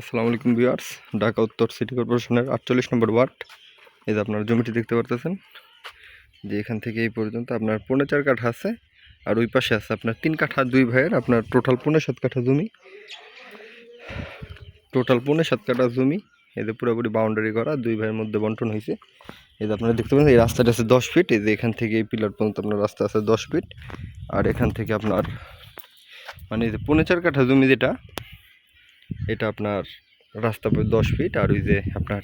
আসসালামু আলাইকুম ভিউয়ার্স, ঢাকা উত্তর সিটি কর্পোরেশনের আটচল্লিশ নম্বর ওয়ার্ড। এই যে আপনার জমিটি দেখতে পারতেছেন, যে এখান থেকে এই পর্যন্ত আপনার পনেরো চার কাঠা আছে, আর ওই পাশে আছে আপনার তিন কাঠা, দুই ভাইয়ের, আপনার টোটাল পনেরো সাত কাঠা জমি। টোটাল পনেরো সাত কাঠা জমি এদের পুরোপুরি বাউন্ডারি করা, দুই ভাইয়ের মধ্যে বন্টন হয়েছে। এই যে আপনারা দেখতে পাচ্ছেন, এই রাস্তাটা আছে দশ ফিট এই যে এখান থেকে এই পিলার পর্যন্ত আপনার রাস্তা আছে দশ ফিট আর এখান থেকে আপনার মানে এই যে পনেরো চার কাঠা জমি যেটা এটা আপনার রাস্তা পাবে দশ ফিট আর ওই যে আপনার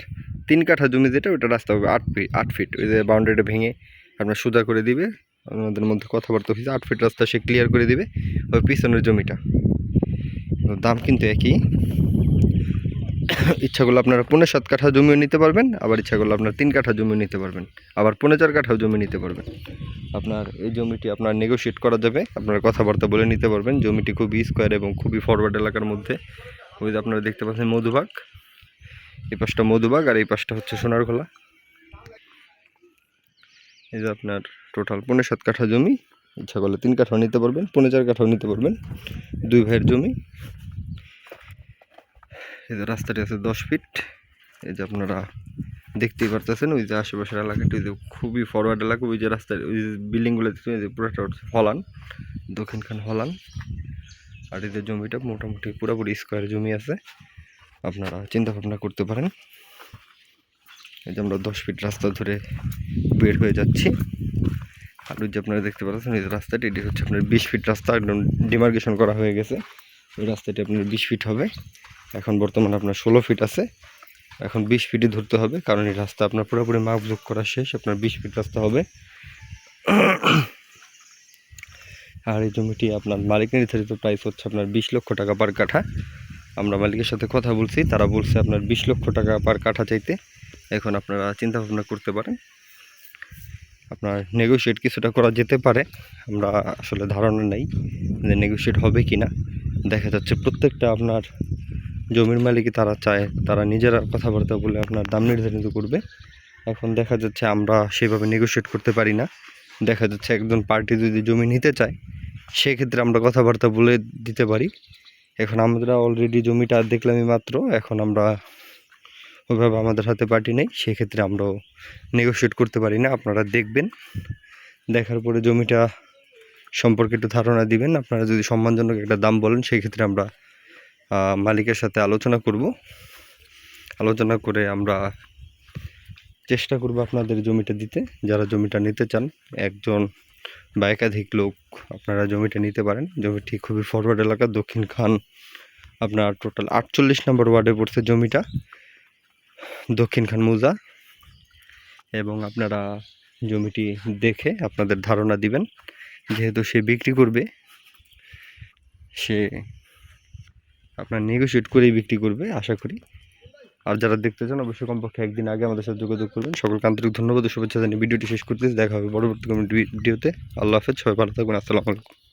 তিন কাঠা জমি যেটা, ওইটা রাস্তা পাবে আট ফিট আট ফিট ওই যে বাউন্ডারিটা ভেঙে আপনার সুদা করে দিবে। আমাদের মধ্যে কথাবার্তা হয়েছে, আট ফিট রাস্তা সে ক্লিয়ার করে দিবে ওই পিছনের জমিটা। দাম কিন্তু একই। ইচ্ছা করলে আপনারা পনেরো সাত কাঠা জমিও নিতে পারবেন, আবার ইচ্ছা করলে আপনার তিন কাঠা জমিও নিতে পারবেন, আবার পনেরো চার কাঠাও জমি নিতে পারবেন। আপনার এই জমিটি আপনার নেগোশিয়েট করা যাবে, আপনারা কথাবার্তা বলে নিতে পারবেন। জমিটি খুবই স্কোয়ার এবং খুবই ফরওয়ার্ড এলাকার মধ্যে। ওই যে আপনারা দেখতে পাচ্ছেন মধুবাগ। এই পাশটা মধুবাগ আর এই পাশটা হচ্ছে সোনারখোলা এই যে আপনার টোটাল পনেরো সাত কাঠা জমি। ইচ্ছা করলে তিন কাঠাও নিতে পারবেন পনেরো চার কাঠাও নিতে পারবেন। দুই ভাইয়ের জমি। এই যে রাস্তাটি আছে দশ ফিট এই যে আপনারা দেখতেই পারতেছেন, ওই যে আশেপাশের এলাকাটি ওই যে খুবই ফরওয়ার্ড এলাকা, ওই যে রাস্তায় ওই যে বিল্ডিংগুলো দেখছেন ওই যে পুরোটা হলান দক্ষিণখান হলান আর যে জমিটা মোটামুটি পুরোপুরি স্কোয়ার জমি আছে। আপনারা চিন্তা ভাবনা করতে পারেন। এই যে আমরা দশ ফিট রাস্তা ধরে বের হয়ে যাচ্ছি। আর ওই যে আপনারা দেখতে পাচ্ছেন, এই রাস্তাটি, এটি হচ্ছে আপনার বিশ ফিট রাস্তা। একদম ডিমার্কেশন করা হয়ে গেছে। ওই রাস্তাটি আপনার বিশ ফিট হবে। এখন বর্তমানে আপনার ষোলো ফিট আছে। এখন বিশ ফিটই ধরতে হবে, কারণ এই রাস্তা আপনার পুরোপুরি মাপ যোগ করা শেষ। আপনার বিশ ফিট রাস্তা হবে। আর এই জমিটি আপনার মালিক নির্ধারিত প্রাইস হচ্ছে আপনার বিশ লক্ষ টাকা পার কাঠা। আমরা মালিকের সাথে কথা বলছি, তারা বলছে আপনার বিশ লক্ষ টাকা পার কাঠা চাইতে। এখন আপনারা চিন্তা ভাবনা করতে পারেন। আপনার নেগোশিয়েট কিছুটা করা যেতে পারে। আমরা আসলে ধারণা নেই যে নেগোশিয়েট হবে কি না দেখা যাচ্ছে প্রত্যেকটা আপনার জমির মালিকই তারা চায়, তারা নিজেরা কথাবার্তা বলে আপনার দাম নির্ধারিত করবে। এখন দেখা যাচ্ছে আমরা সেভাবে নেগোশিয়েট করতে পারি না। দেখা যাচ্ছে একজন পার্টি যদি জমি নিতে চায়, সেক্ষেত্রে আমরা কথাবার্তা বলে দিতে পারি। এখন আমরা অলরেডি জমিটা দেখলামই মাত্র, এখন আমরা ওইভাবে আমাদের হাতে পার্টি নেই, সেক্ষেত্রে আমরাও নেগোশিয়েট করতে পারি না। আপনারা দেখবেন, দেখার পরে জমিটা সম্পর্কে একটু ধারণা দিবেন। আপনারা যদি সম্মানজনক একটা দাম বলেন, সেক্ষেত্রে আমরা মালিকের সাথে আলোচনা করব। আলোচনা করে আমরা চেষ্টা করব আপনাদের জমিটা দিতে। যারা জমিটা নিতে চান, একজন বা একাধিক লোক আপনারা জমিটা নিতে পারেন। জমিটি খুবই ফরওয়ার্ড এলাকা, দক্ষিণ খান। আপনার টোটাল আটচল্লিশ নম্বর ওয়ার্ডে পড়ছে জমিটা, দক্ষিণ খান মুজা। এবং আপনারা জমিটি দেখে আপনাদের ধারণা দিবেন, যেহেতু সে বিক্রি করবে, সে আপনার নেগোশিয়েট করেই বিক্রি করবে, আশা করি। আর যারা দেখতে চান, অবশ্যই কমপক্ষে একদিন আগে আমাদের সাথে যোগাযোগ করবেন। সকলকে আন্তরিক ধন্যবাদ শুভেচ্ছা জানিয়ে ভিডিওটি শেষ করতে দেখা হবে পরবর্তী ভিডিওতে। আল্লাহ হাফেজ, সবাই ভালো থাকবেন। আসসালামু আলাইকুম।